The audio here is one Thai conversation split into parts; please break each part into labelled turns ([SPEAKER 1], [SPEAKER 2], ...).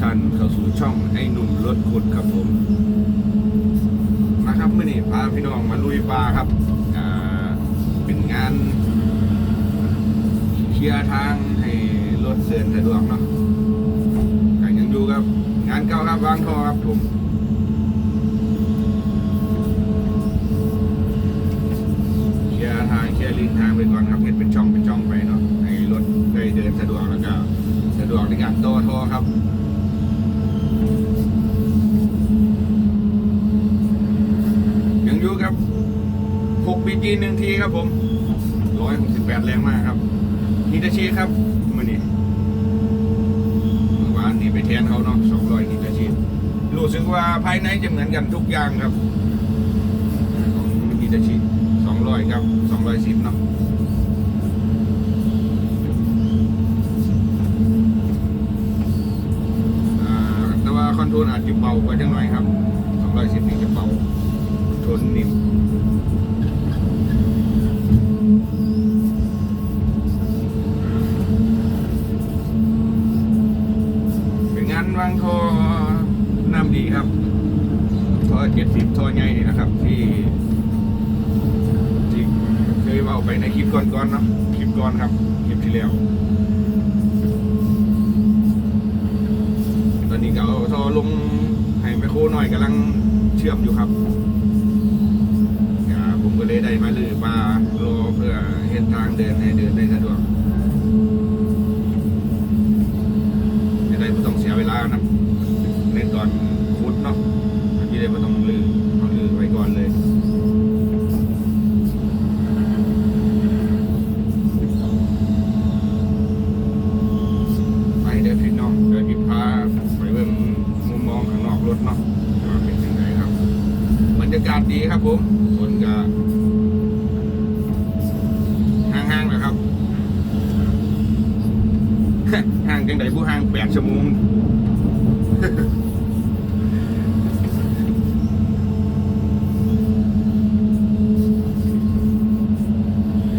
[SPEAKER 1] ท่านเข้าสู่ช่องไอ้หนุ่มรถขุดครับผม มาครับเมื่อนี้พาพี่น้องมาลุยปลาครับเป็นงานเคลียร์ทางให้รถเดินสะดวกเนาะกันยังอยู่ครับ งานเก่าครับวางท่อครับผมเคลียร์ทางเคลียร์ลิงทางไปก่อนครับเห็นเป็นช่องเป็นช่องไปเนาะให้รถได้เดินสะดวกแล้วก็สะดวกในการต่อท่อครับ จีหนึ่งทีครับผม168แปดแรงมากครับฮิตาชิครับมื่อนี้เมื่อวานนี้ไปแทนเขาเนาะ200ฮิตาชิรู้สึกว่าภายในจะเหมือนกันทุกอย่างครับของฮิตาชิ200ครับ210เนาะอ่าแต่ว่าคอนโทรลอาจจะเบากว่าจังหน่อยครับ210นี่จะเบาทนนิ่ม เจ็ดสิบทอใหญ่นี่นะครับ ที่ที่เคยเอาไปในคลิปก่อนๆเนาะคลิปก่อนครับคลิปที่แล้วตอนนี้ก็เอาทอลงให้ไมโครหน่อยกำลังเชื่อมอยู่ครับผมก็เลยได้มาลือมารอเพื่อเห็นทางเดินให้เดินได้สะดวกจะได้ไม่ต้องเสียเวลานะในตอนขุดเนาะที่ได้ไม่ต้องลือเอาลือไว้ก่อนเลย ไปเดี๋ยวพี่น้องเดี๋ยวพี่พาไปเบิ่งมุมมองข้างนอกรถ เนาะว่าเป็นยังไงครับบรรยากาศดีครับผมฝนก็ห่างๆนะครับห่างจังไดผู้ห่างแปดชั่วโมง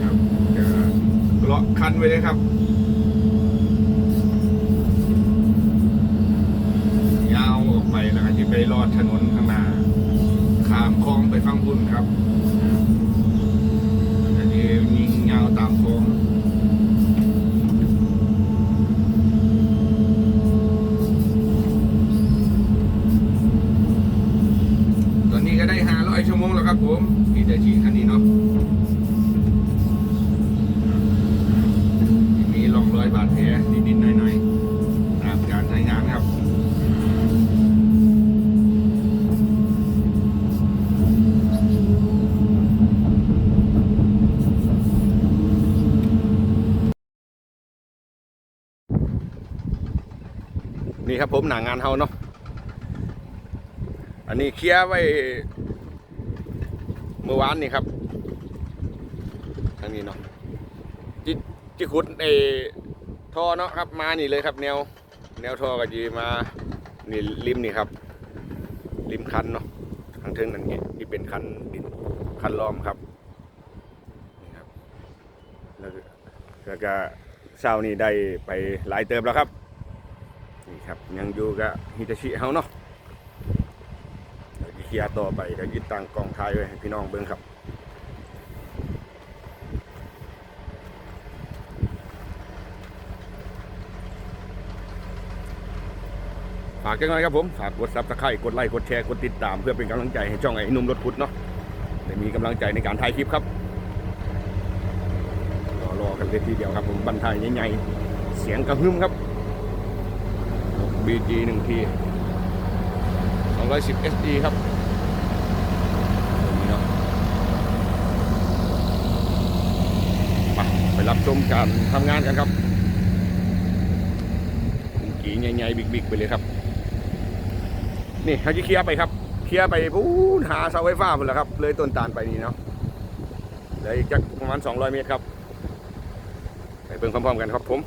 [SPEAKER 1] ครับก็ลาะคันไว้เลยครับ ครับผมหนางานเฮาเนาะอันนี้เคลียร์ไว้เมื่อวานนี่ครับทางนี้เนาะจิจิขุดไอ้ท่อเนาะครับมานี่เลยครับ แนว แนวท่อก็จีมานี่ริมนี่ครับ ริมคันเนาะทางเทิงนั่นไงที่เป็นคันดินคันล้อมครับนี่ครับ แล้วก็แล้วก็เช้านี้ได้ไปหลายเติมแล้วครับ นี่ครับยังอยู่กับฮิตาชิเฮาเนาะเดี๋ยวเคลียร์ต่อไปก็ยึดตั้งกองท้ายไว้ให้พี่น้องเบิ่งครับฝากกันหน่อยครับผม ฝากกดซับสไครต์กดไลค์ กดแชร์ กดติดตาม เพื่อเป็นกำลังใจให้ช่องไอ้นุ่มรถพุดเนาะได้มีกำลังใจในการถ่ายคลิปครับ รอรอกันเลยทีเดียวครับผมบรรทายใหญ่ๆ เสียงกระหึ่มครับ BG หนึ่งที210 SD ครับตัวนี้เนาะไปไปรับชมการทำงานกันครับกี่ใหญ่ๆบิ๊กๆ ไปเลยครับ นี่เขาจะเคลียร์ไปครับ เคลียร์ไปพูนหาเสาไฟฟ้าหมดแล้วครับ เลยต้นตาลไปนี่เนาะเหลืออีกจักประมาณ 200 เมตรครับ ไปเบิ่งพร้อมๆกันครับผม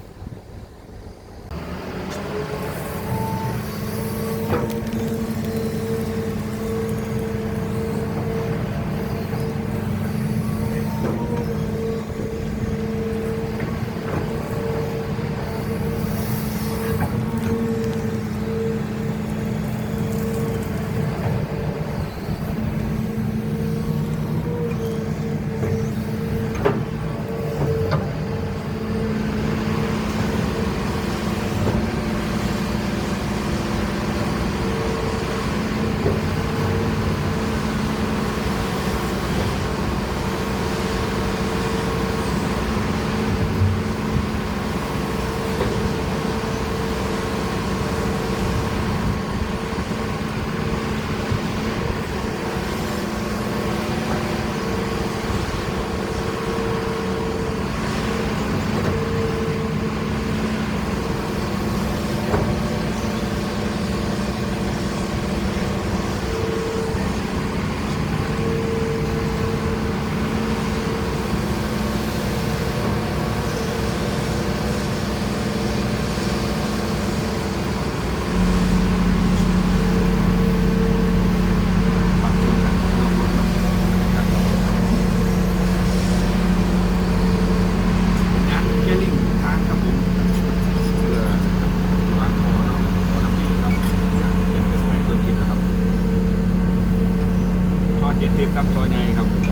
[SPEAKER 1] ทิพครับซอยใหญ่ครับ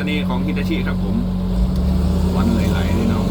[SPEAKER 1] สน่ห์ของฮิตาชิครับผมวันไหลๆนี่เนาะ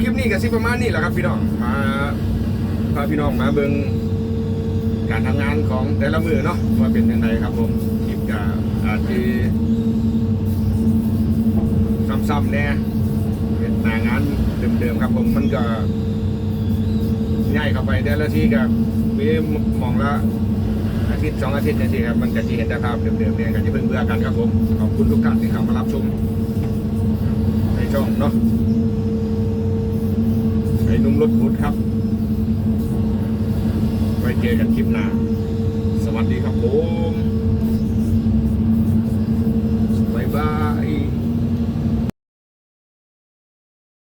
[SPEAKER 1] คลิปนี้ก็สิประมาณนี้แหละครับพี่น้องมาพาพี่น้องมาเบิ่งการทำงานของแต่ละมือเนาะว่าเป็นยังไงครับผมคลิปก็อาจจะซ้ำๆแน่เป็นหน้างานเดิมๆครับผมมันก็ง่ายเข้าไปแต่ละทีก็มีมองละอาทิตย์สองอาทิตย์นี่สิครับมันจะทีเห็นแต่ภาพเดิมๆเนี่ยก็จะเพิ่งเบื่อกันครับผมขอบคุณทุกท่านที่เข้ามารับชมในช่องเนาะ ไอ้นุ่มรถพุดครับ ไว้เจอกันคลิปหน้า สวัสดีครับผม